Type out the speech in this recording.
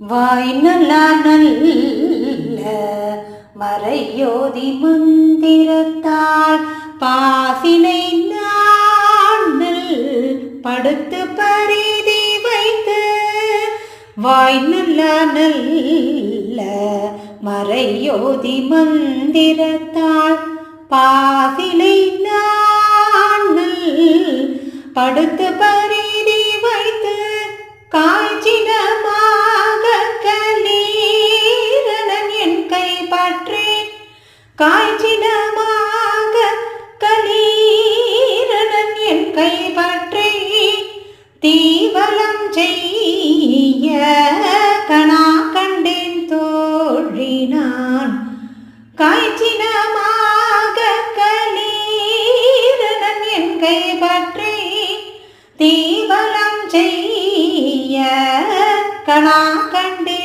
வாய் நல்லா நல்ல மறையோதி மந்திரத்தால் பாசினை நாணல் படுத்து பரிதி வைத்து வாய் நல்லா நல்ல மறையோதி மந்திரத்தால் பாசிலை நாணல் படுத்து பரி காற்றே காய்ச்சிடமாக காய்ச்சினமாக கலீரனன் என் கை தீவலம் செய்ய கணா கண்டேன் தோழினான் காய்ச்சினமாக கலீரனன் என் கை தீவலம் செய்ய கணா கண்டேன்